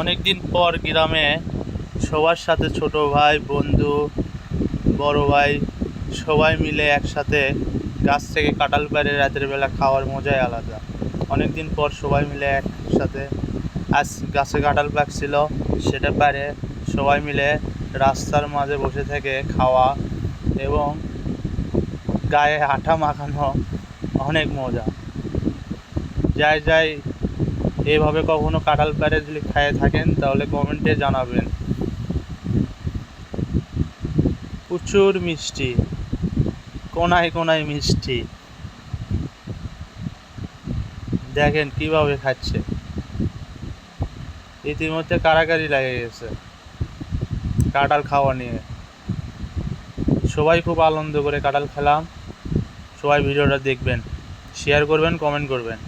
অনেকদিন পর গ্রামে সবার সাথে ছোট ভাই, বন্ধু, বড় ভাই সবাই মিলে একসাথে গাছ থেকে কাঁঠাল পাড়ে রাতের বেলা খাওয়ার মজাই আলাদা। অনেকদিন পর সবাই মিলে একসাথে আজ গাছে কাঁঠাল পাকছিল, সেটা পারে সবাই মিলে রাস্তার মাঝে বসে থেকে খাওয়া এবং গায়ে আঠা মাখানো অনেক মজা। যাই যাই এভাবে কখনো কাঁঠাল পাড়ে যদি খেয়ে থাকেন, তাহলে কমেন্টে জানাবেন। প্রচুর মিষ্টি, কোনায় কোনায় মিষ্টি। দেখেন কীভাবে খাচ্ছে। ইতিমধ্যে কারাকারি লেগে গেছে, কাঁঠাল খাওয়া নিয়ে। সবাই খুব আনন্দ করে কাঁঠাল খেলাম। সবাই ভিডিওটা দেখবেন শেয়ার করবেন কমেন্ট করবেন।